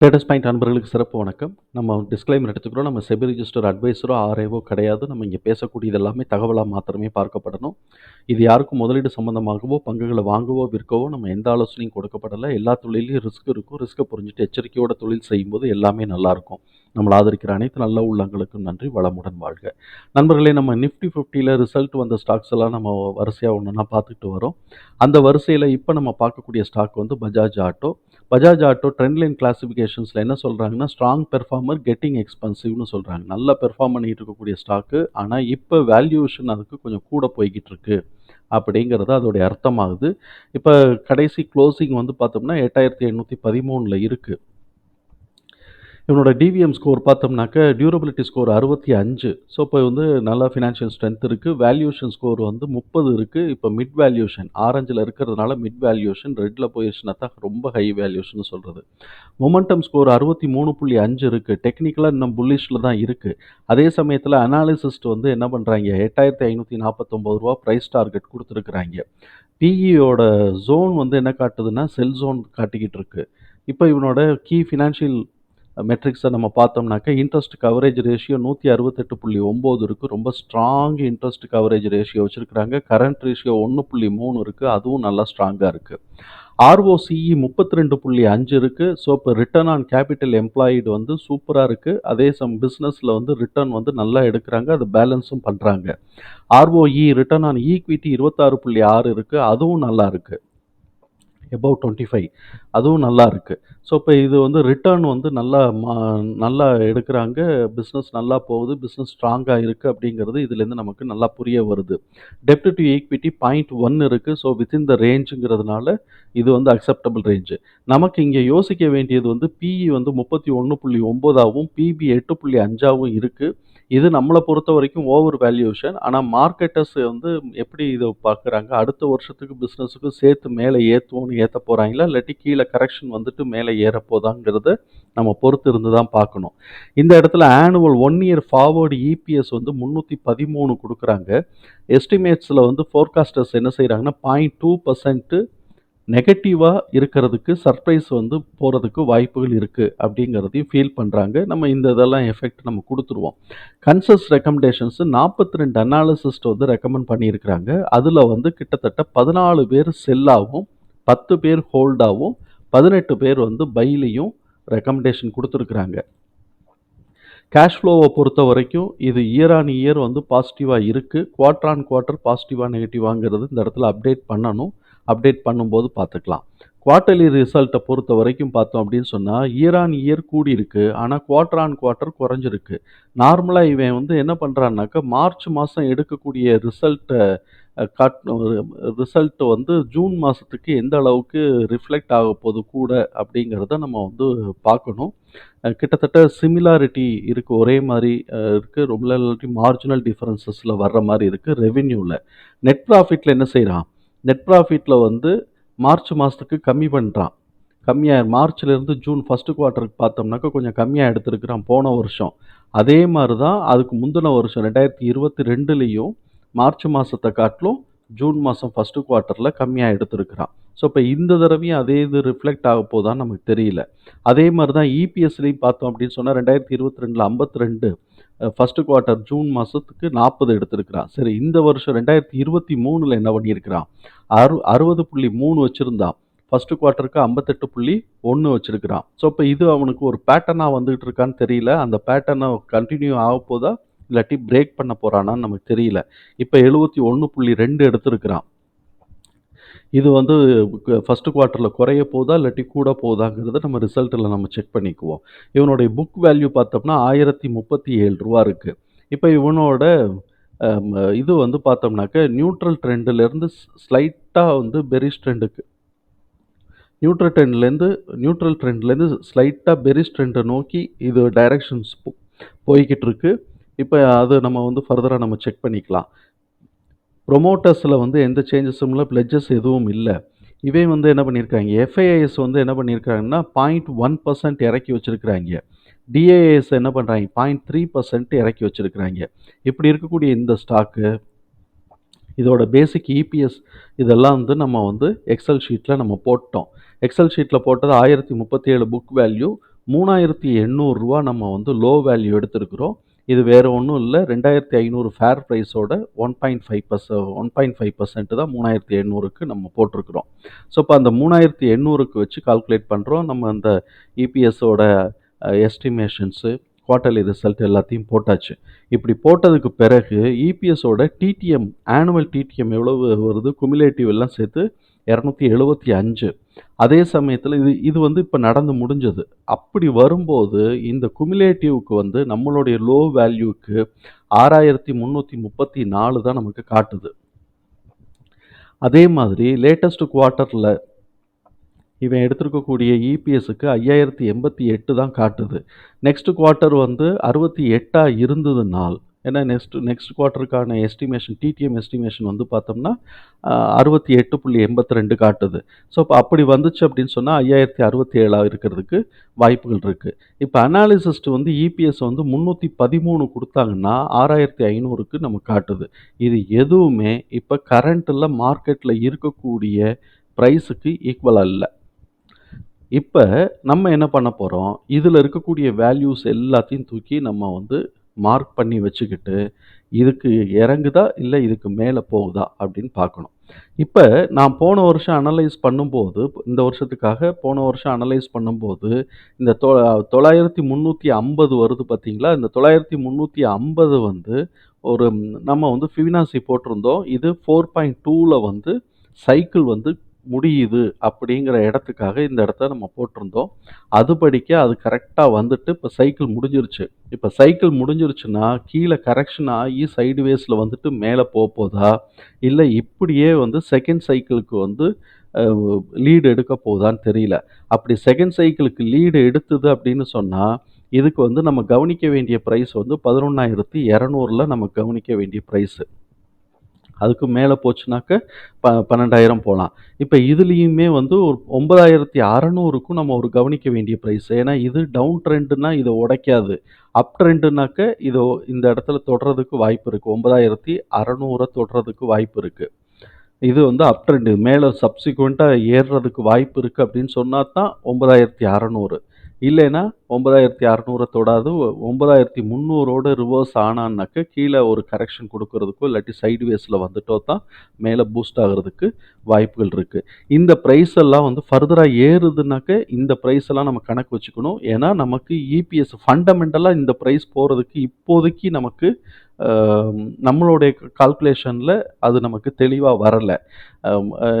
Status point நண்பர்களுக்கு சிறப்பு வணக்கம். நம்ம டிஸ்க்ளைமர் எடுத்துக்கிறோம். நம்ம செபி ரிஜிஸ்டர் அட்வைஸரோ ஆர்ஐவோ கிடையாது. நம்ம இங்கே பேசக்கூடியது எல்லாமே தகவலாக மாத்திரமே பார்க்கப்படணும். இது யாருக்கும் முதலீடு சம்மந்தமாகவோ பங்குகளை வாங்கவோ விற்கவோ நம்ம எந்த ஆலோசனையும் கொடுக்கப்படலை. எல்லா தொழிலையும் ரிஸ்க் இருக்கும். ரிஸ்க்கை புரிஞ்சுட்டு எச்சரிக்கையோட தொழில் செய்யும்போது எல்லாமே நல்லாயிருக்கும் நம்மளை ஆதரிக்கிற அனைத்து நல்ல உள்ளங்களுக்கும் நன்றி வளமுடன் வாழ்க. நண்பர்களே நம்ம நிஃப்டி ஃபிஃப்டியில் ரிசல்ட் வந்த ஸ்டாக்ஸ் எல்லாம் நம்ம வரிசையாக ஒன்றுனா பார்த்துக்கிட்டு வரோம். அந்த வரிசையில் இப்போ நம்ம பார்க்கக்கூடிய ஸ்டாக் வந்து Bajaj auto Bajaj auto trend line என்ன சொல்கிறாங்கன்னா ஸ்ட்ராங் பெர்ஃபார்மர் கெட்டிங் எக்ஸ்பென்சிவ்னு சொல்கிறாங்க நல்லா பெர்ஃபார்ம் பண்ணிகிட்டு இருக்கக்கூடிய ஸ்டாக்கு ஆனால் இப்போ வேல்யூஷன் அதுக்கு கொஞ்சம் கூட போய்கிட்டு இருக்கு அப்படிங்கிறது அதோடைய அர்த்தமாகுது. இப்போ கடைசி க்ளோசிங் வந்து பார்த்தோம்னா எட்டாயிரத்தி எண்ணூற்றி பதிமூணில் இருக்குது இவனோட டிவிஎம் ஸ்கோர் பார்த்தோம்னாக்க டியூரபிலிட்டி ஸ்கோர் அறுபத்தி அஞ்சு. ஸோ இப்போ வந்து நல்லா ஃபினான்ஷியல் ஸ்ட்ரென்த் இருக்குது வேல்யூஷன் ஸ்கோர் வந்து முப்பது இருக்குது இப்போ மிட் வேல்யூஷன் ஆரஞ்சில் இருக்கிறதுனால மிட் வேல்யூஷன் ரெட்டில் போயிடுச்சுன்னா தான் ரொம்ப ஹை வேல்யூஷன் சொல்கிறது மொமெண்டம் ஸ்கோர் அறுபத்தி மூணு புள்ளி அஞ்சு இருக்குது டெக்னிக்கலாக இன்னும் புல்லிஷில் தான் இருக்குது அதே சமயத்தில் அனாலிசிஸ்ட் வந்து என்ன பண்ணுறாங்க எட்டாயிரத்தி ஐநூற்றி நாற்பத்தொம்பது ரூபா ப்ரைஸ் டார்கெட் கொடுத்துருக்குறாங்க. பிஇயோட ஜோன் வந்து என்ன காட்டுதுன்னா செல் ஜோன் காட்டிக்கிட்டு இருக்கு. இப்போ இவனோட கீ ஃபினான்ஷியல் மெட்ரிக்ஸை நம்ம பார்த்தோம்னாக்க இன்ட்ரெஸ்ட் கவரேஜ் ரேஷியோ நூற்றி அறுபத்தெட்டு புள்ளி ஒம்பது இருக்குது ரொம்ப ஸ்ட்ராங் இன்ட்ரெஸ்ட் கவரேஜ் ரேஷியோ வச்சுருக்கிறாங்க. கரண்ட் ரேஷியோ ஒன்று புள்ளி மூணு இருக்குது அதுவும் நல்லா ஸ்ட்ராங்காக இருக்குது ஆர்ஓசிஇ முப்பத்தி ரெண்டு புள்ளி அஞ்சு இருக்குது ஸோ இப்போ ரிட்டர்ன் ஆன் கேபிட்டல் எம்ப்ளாயிடு வந்து சூப்பராக இருக்குது அதே சம் பிஸ்னஸில் வந்து ரிட்டர்ன் வந்து நல்லா எடுக்கிறாங்க. அது பேலன்ஸும் பண்ணுறாங்க ஆர்ஓஇ ரிட்டர்ன் ஆன் ஈக்விட்டி இருபத்தாறு புள்ளி ஆறு இருக்குது அதுவும் நல்லா இருக்குது எபவ் டுவெண்ட்டி ஃபைவ் அதுவும் நல்லா இருக்குது ஸோ இப்போ இது வந்து ரிட்டர்ன் வந்து நல்லா மா நல்லா எடுக்கிறாங்க. பிஸ்னஸ் நல்லா போகுது. பிஸ்னஸ் ஸ்ட்ராங்காக இருக்குது அப்படிங்கிறது இதுலேருந்து நமக்கு நல்லா புரிய வருது. டெப்ட் டு ஈக்விட்டி பாயிண்ட் ஒன் இருக்குது ஸோ வித்தின் த ரேஞ்சுங்கிறதுனால இது வந்து அக்செப்டபிள் ரேஞ்சு நமக்கு இங்கே யோசிக்க வேண்டியது வந்து பிஇ வந்து முப்பத்தி ஒன்று புள்ளி ஒம்போதாகவும் பிபி எட்டு புள்ளி அஞ்சாகவும் இருக்குது இது நம்மளை பொறுத்த வரைக்கும் ஓவர் வேல்யூஷன் ஆனால் மார்க்கெட்டர்ஸ் வந்து எப்படி இதை பார்க்குறாங்க? அடுத்த வருஷத்துக்கு பிஸ்னஸுக்கு சேர்த்து மேலே ஏற்றுவோன்னு ஏற்ற போகிறாங்களா இல்லாட்டி கீழே கரெக்ஷன் வந்துட்டு மேலே ஏறப்போதாங்கிறத நம்ம பொறுத்து இருந்து தான் பார்க்கணும். இந்த இடத்துல annual one year forward EPS வந்து முந்நூற்றி பதிமூணு கொடுக்குறாங்க. எஸ்டிமேட்ஸில் வந்து ஃபோர்காஸ்டர்ஸ் என்ன செய்கிறாங்கன்னா பாயிண்ட் டூ பர்சன்ட்டு நெகட்டிவாக இருக்கிறதுக்கு சர்ப்ரைஸ் வந்து போகிறதுக்கு வாய்ப்புகள் இருக்குது அப்படிங்கிறதையும் ஃபீல் பண்ணுறாங்க நம்ம இந்த இதெல்லாம் எஃபெக்ட் நம்ம கொடுத்துருவோம். கன்சஸ் ரெக்கமெண்டேஷன்ஸு நாற்பத்தி ரெண்டு அனாலிசிஸ்ட் வந்து ரெக்கமெண்ட் பண்ணியிருக்கிறாங்க. அதில் வந்து கிட்டத்தட்ட பதினாலு பேர் செல்லாகவும் பத்து பேர் ஹோல்டாகவும் பதினெட்டு பேர் வந்து பைலையும் ரெக்கமெண்டேஷன் கொடுத்துருக்குறாங்க. கேஷ் ஃப்ளோவை பொறுத்த வரைக்கும் இது இயர் ஆன் இயர் வந்து பாசிட்டிவாக இருக்குது குவார்டர் ஆன் குவார்ட்டர் பாசிட்டிவாக நெகட்டிவாங்கிறது இந்த இடத்துல அப்டேட் பண்ணணும். அப்டேட் பண்ணும்போது பார்த்துக்கலாம். குவார்ட்டர்லி ரிசல்ட்டை பொறுத்த வரைக்கும் பார்த்தோம் அப்படின்னு சொன்னால் இயர் ஆன் இயர் கூடி இருக்கு ஆனால் குவார்டர் ஆன் குவார்ட்டர் குறைஞ்சிருக்கு நார்மலாக இவன் வந்து என்ன பண்ணுறான்னாக்கா மார்ச் மாதம் எடுக்கக்கூடிய ரிசல்ட்டை காட் ரிசல்ட் வந்து ஜூன் மாதத்துக்கு எந்த அளவுக்கு ரிஃப்ளெக்ட் ஆக போது கூட அப்படிங்கிறத நம்ம வந்து பார்க்கணும். கிட்டத்தட்ட சிமிலாரிட்டி இருக்குது ஒரே மாதிரி இருக்குது ரொம்ப இல்லாட்டி மார்ஜினல் டிஃப்ரென்சஸில் வர்ற மாதிரி இருக்குது ரெவின்யூவில் நெட் ப்ராஃபிட்டில் என்ன செய்கிறான் நெட் ப்ராஃபிட்டில் வந்து மார்ச் மாதத்துக்கு கம்மி பண்ணுறான் கம்மியாக மார்ச்லேருந்து ஜூன் ஃபஸ்ட்டு குவார்ட்டருக்கு பார்த்தோம்னாக்கா கொஞ்சம் கம்மியாக எடுத்திருக்கிறான் போன வருஷம். அதே மாதிரி தான் அதுக்கு முந்தின வருஷம் ரெண்டாயிரத்தி இருபத்தி ரெண்டுலேயும் மார்ச் மாதத்தை காட்டிலும் ஜூன் மாதம் ஃபஸ்ட்டு குவார்ட்டரில் கம்மியாக எடுத்திருக்கிறான். ஸோ இப்போ இந்த தடவையும் அதே இது ரிஃப்ளெக்ட் ஆக போதான்னு நமக்கு தெரியல. அதே மாதிரி தான் இபிஎஸ்லையும் பார்த்தோம் அப்படின்னு சொன்னால் ரெண்டாயிரத்தி இருபத்தி ரெண்டில் ஐம்பத்தி ரெண்டு ஃபஸ்ட்டு குவார்ட்டர் ஜூன் மாதத்துக்கு நாற்பது எடுத்திருக்கிறான். சரி இந்த வருஷம் ரெண்டாயிரத்தி இருபத்தி மூணில் என்ன பண்ணியிருக்கிறான்? அறு அறுபது புள்ளி மூணு வச்சுருந்தான். ஃபஸ்ட்டு குவார்ட்டருக்கு ஐம்பத்தெட்டு புள்ளி ஒன்று வச்சுருக்கிறான். ஸோ இப்போ இது அவனுக்கு ஒரு பேட்டர்னாக வந்துகிட்டு இருக்கான்னு தெரியல. அந்த பேட்டர்னை கண்டினியூ ஆக போதா இல்லாட்டி பிரேக் பண்ண போகிறானான்னு நமக்கு தெரியல. இப்போ எழுபத்தி ஒன்று புள்ளி ரெண்டு எடுத்திருக்கிறான். இது வந்து ஃபஸ்ட்டு குவார்ட்டரில் குறைய போதா இல்லாட்டி கூட போதாங்கிறத நம்ம ரிசல்ட்டில் நம்ம செக் பண்ணிக்குவோம். இவனுடைய புக் வேல்யூ பார்த்தோம்னா ஆயிரத்தி முப்பத்தி ஏழு ரூபா இருக்குது இப்போ இவனோட இது வந்து பார்த்தோம்னாக்க நியூட்ரல் ட்ரெண்டுலேருந்து ஸ்லைட்டாக வந்து பெரிஸ் ட்ரெண்டுக்கு நியூட்ரல் ட்ரெண்ட்லேருந்து நியூட்ரல் ட்ரெண்ட்லேருந்து ஸ்லைட்டாக பெரிஸ் ட்ரெண்டை நோக்கி இது டைரக்ஷன்ஸ் போய்கிட்டு இருக்குது இப்போ அது நம்ம வந்து ஃபர்தராக நம்ம செக் பண்ணிக்கலாம். ப்ரொமோட்டர்ஸில் வந்து எந்த சேஞ்சஸும் இல்லை பிளட்ஜஸ் எதுவும் இல்லை. இவே வந்து என்ன பண்ணியிருக்காங்க எஃப்ஐஐஎஸ் வந்து என்ன பண்ணியிருக்காங்கன்னா பாயிண்ட் ஒன் பர்சன்ட் இறக்கி வச்சுருக்கிறாங்க. டிஏஎஸ் என்ன பண்ணுறாங்க பாயிண்ட் த்ரீ பர்சன்ட் இறக்கி வச்சுருக்கிறாங்க. இப்படி இருக்கக்கூடிய இந்த ஸ்டாக்கு இதோட பேசிக் இபிஎஸ் இதெல்லாம் வந்து நம்ம வந்து எக்ஸல் ஷீட்டில் நம்ம போட்டோம். எக்ஸல் ஷீட்டில் போட்டது ஆயிரத்தி முப்பத்தி ஏழு புக் வேல்யூ மூணாயிரத்தி எண்ணூறுரூவா நம்ம வந்து லோ வேல்யூ எடுத்திருக்கிறோம். இது வேறு ஒன்றும் இல்லை ரெண்டாயிரத்தி ஐநூறு ஃபேர் ப்ரைஸோட ஒன் பாயிண்ட் ஃபைவ் பர்ச 1.5% தான் 3800க்கு நம்ம போட்டிருக்கிறோம். ஸோ, இப்போ அந்த 3800க்கு வச்சு கால்குலேட் பண்ணுறோம் நம்ம அந்த இபிஎஸோட எஸ்டிமேஷன்ஸு, குவார்ட்டர்லி ரிசல்ட் எல்லாத்தையும் போட்டாச்சு. இப்படி போட்டதுக்கு பிறகு இபிஎஸோட டிடிஎம் ஆனுவல் டிடிஎம் எவ்வளவு வருது? குமுலேட்டிவ் எல்லாம் சேர்த்து 275. அதே சமயத்தில் இது இது வந்து இப்போ நடந்து முடிஞ்சது. அப்படி வரும்போது இந்த குமிலேட்டிவ்க்கு வந்து நம்மளுடைய லோ வேல்யூக்கு 6334 தான் நமக்கு காட்டுது. அதே மாதிரி லேட்டஸ்ட் குவார்ட்டரில் இவன் எடுத்திருக்கக்கூடிய இபிஎஸ்க்கு 5088 தான் காட்டுது. நெக்ஸ்ட் குவார்ட்டர் வந்து 68ஆ இருந்ததுனால் ஏன்னா நெக்ஸ்ட் நெக்ஸ்ட் குவார்ட்டருக்கான எஸ்டிமேஷன் டிடிஎம் எஸ்டிமேஷன் வந்து பார்த்தோம்னா, அறுபத்தி எட்டு புள்ளி எண்பத்தி ரெண்டு காட்டுது. ஸோ, இப்போ அப்படி வந்துச்சு அப்படின்னு சொன்னால் ஐயாயிரத்தி அறுபத்தி ஏழாக இருக்கிறதுக்கு வாய்ப்புகள் இருக்குது இப்போ அனாலிசிஸ்ட் வந்து இபிஎஸ் வந்து 313 குடுத்தாங்கன்னா, 6500க்கு நமக்கு காட்டுது. இது எதுவுமே இப்போ கரண்ட்டில் மார்க்கெட்டில் இருக்கக்கூடிய ப்ரைஸுக்கு ஈக்குவலாக இல்லை இப்போ நம்ம என்ன பண்ண போகிறோம் இதில் இருக்கக்கூடிய வேல்யூஸ் எல்லாத்தையும் தூக்கி நம்ம வந்து மார்க் பண்ணி வச்சுக்கிட்டு, இதுக்கு இறங்குதா? இல்லை இதுக்கு மேலே போகுதா? அப்படின்னு பார்க்கணும். இப்போ நான் போன வருஷம் அனலைஸ் பண்ணும்போது, இந்த வருஷத்துக்காக போன வருஷம் அனலைஸ் பண்ணும்போது, இந்த தொ 9350 வருது பார்த்தீங்களா? இந்த 9350 வந்து ஒரு நம்ம வந்து ஃபிவினாசி போட்டிருந்தோம். இது 4.2ல வந்து சைக்கிள் வந்து முடியுது அப்படிங்கிற இடத்துக்காக இந்த இடத்த நம்ம போட்டிருந்தோம். அதுபடிக்கு அது கரெக்டாக வந்துட்டு இப்போ சைக்கிள் முடிஞ்சிருச்சு. இப்போ சைக்கிள் முடிஞ்சிருச்சுன்னா, கீழே கரெக்ஷன் ஆகி சைடு வேஸில் வந்துட்டு மேலே போதா இல்லை இப்படியே வந்து செகண்ட் சைக்கிளுக்கு வந்து லீடு எடுக்க போகுதான்னு தெரியல. அப்படி செகண்ட் சைக்கிளுக்கு லீடு எடுத்தது அப்படின்னு சொன்னால் இதுக்கு வந்து நம்ம கவனிக்க வேண்டிய ப்ரைஸ் வந்து 11,200ல நம்ம கவனிக்க வேண்டிய ப்ரைஸு அதுக்கு மேலே போச்சுனாக்க ப பன்னெண்டாயிரம் போகலாம் இப்போ இதுலேயுமே வந்து ஒரு 9,600க்கும் நம்ம ஒரு கவனிக்க வேண்டிய ப்ரைஸ் ஏன்னா இது டவுன் ட்ரெண்டுனா இதை உடைக்காது. அப் ட்ரெண்டுனாக்க இதோ இந்த இடத்துல தொடுறதுக்கு வாய்ப்பு இருக்குது ஒன்பதாயிரத்தி அறநூறை தொடுறதுக்கு வாய்ப்பு இருக்குது இது வந்து அப் ட்ரெண்டு மேலே சப்சிக்வெண்ட்டாக ஏறுறதுக்கு வாய்ப்பு இருக்குது அப்படின்னு சொன்னால் தான் 9,600. இல்லைன்னா 9,600 தொடாது. 9,300ஓட ரிவர்ஸ் ஆனான்னாக்க கீழே ஒரு கரெக்ஷன் கொடுக்கறதுக்கோ இல்லாட்டி சைட்வேஸ்ல வந்துட்டோ தான் மேலே பூஸ்ட் ஆகுறதுக்கு வாய்ப்புகள் இருக்குது இந்த ப்ரைஸ் எல்லாம் வந்து ஃபர்தராக ஏறுதுனாக்க இந்த ப்ரைஸ் எல்லாம் நம்ம கணக்கு வச்சுக்கணும். ஏன்னா நமக்கு இபிஎஸ் ஃபண்டமெண்டலாக இந்த ப்ரைஸ் போகிறதுக்கு இப்போதைக்கு நமக்கு நம்மளுடைய கால்குலேஷனில் அது நமக்கு தெளிவாக வரலை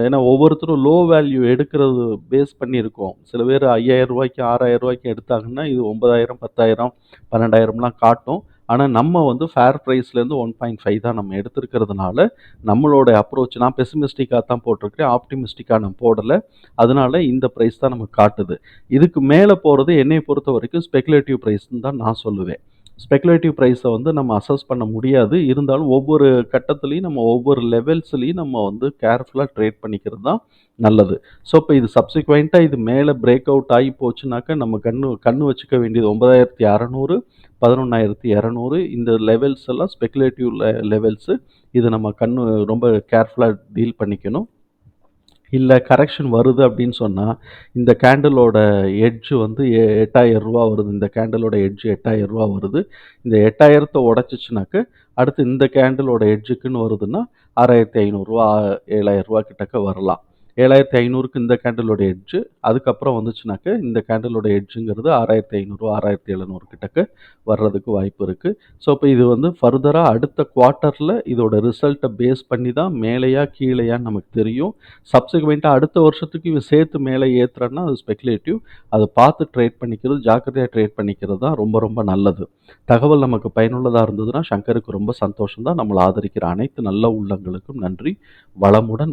ஏன்னா ஒவ்வொருத்தரும் லோ வேல்யூ எடுக்கிறது பேஸ் பண்ணியிருக்கோம் சில பேர் ஐயாயிரம் ரூபாய்க்கு ஆறாயிரம் ரூபாய்க்கு எடுத்தாங்கன்னா, இது 9,000, 10,000, 12,000லாம் காட்டும். ஆனால் நம்ம வந்து ஃபேர் ப்ரைஸ்லேருந்து ஒன் பாயிண்ட் ஃபைவ் தான் நம்ம எடுத்திருக்கிறதுனால, நம்மளோட அப்ரோச் நான் பெசிமிஸ்டிக்காக தான் போட்டிருக்கிறேன். ஆப்டிமிஸ்டிக்காக நான் போடலை அதனால இந்த ப்ரைஸ் தான் நமக்கு காட்டுது. இதுக்கு மேலே போகிறது என்னை பொறுத்த வரைக்கும் ஸ்பெகுலேட்டிவ் ப்ரைஸ்ன்னு தான் நான் சொல்லுவேன். ஸ்பெகுலேட்டிவ் ப்ரைஸை வந்து நம்ம அசஸ் பண்ண முடியாது. இருந்தாலும் ஒவ்வொரு கட்டத்துலேயும் நம்ம ஒவ்வொரு லெவல்ஸ்லேயும் நம்ம வந்து கேர்ஃபுல்லாக ட்ரேட் பண்ணிக்கிறது தான் நல்லது. ஸோ, இப்போ இது சப்சிக்வெண்ட்டாக இது மேலே பிரேக் அவுட் ஆகி போச்சுனாக்கா நம்ம கண்ணு கண்ணு வச்சுக்க வேண்டியது 9,600, 11,200 இந்த லெவல்ஸ் எல்லாம் ஸ்பெகுலேட்டிவ் லெ லெவல்ஸு. இது நம்ம கண்ணு ரொம்ப கேர்ஃபுல்லாக டீல் பண்ணிக்கணும். இல்லை கரெக்ஷன் வருது அப்படின்னு சொன்னால் இந்த கேண்டிலோட எட்ஜ் வந்து எ எட்டாயிரம் ரூபா வருது. இந்த கேண்டிலோட எட்ஜ் எட்டாயிரம் ரூபா வருது. இந்த எட்டாயிரத்தை உடச்சிச்சுனாக்க அடுத்து இந்த கேண்டிலோட எட்ஜுக்குன்னு வருதுன்னா, ரூ. 6,500 ரூ. 7,000 கிட்டக்க வரலாம். 7,500க்கு இந்த கேண்டிலோட எட்ஜு அதுக்கப்புறம் வந்துச்சுனாக்க, இந்த கேண்டிலோட எட்ஜுங்கிறது 6,500, 6,700 கிட்டக்க வர்றதுக்கு வாய்ப்பு இருக்குது ஸோ, இப்போ இது வந்து ஃபர்தராக அடுத்த குவார்ட்டரில் இதோட ரிசல்ட்டை பேஸ் பண்ணி தான் மேலேயா கீழேயா நமக்கு தெரியும். சப்சிக்வெண்ட்டாக அடுத்த வருஷத்துக்கு இவன் சேர்த்து மேலே ஏற்றுறன்னா அது ஸ்பெகுலேட்டிவ். அதை பார்த்து ட்ரேட் பண்ணிக்கிறது, ஜாக்கிரதையாக ட்ரேட் பண்ணிக்கிறது தான் ரொம்ப ரொம்ப நல்லது. தகவல் நமக்கு பயனுள்ளதாக இருந்ததுன்னா, சங்கருக்கு ரொம்ப சந்தோஷம் தான். நம்மளை ஆதரிக்கிற அனைத்து நல்ல உள்ளங்களுக்கும் நன்றி. வளமுடன்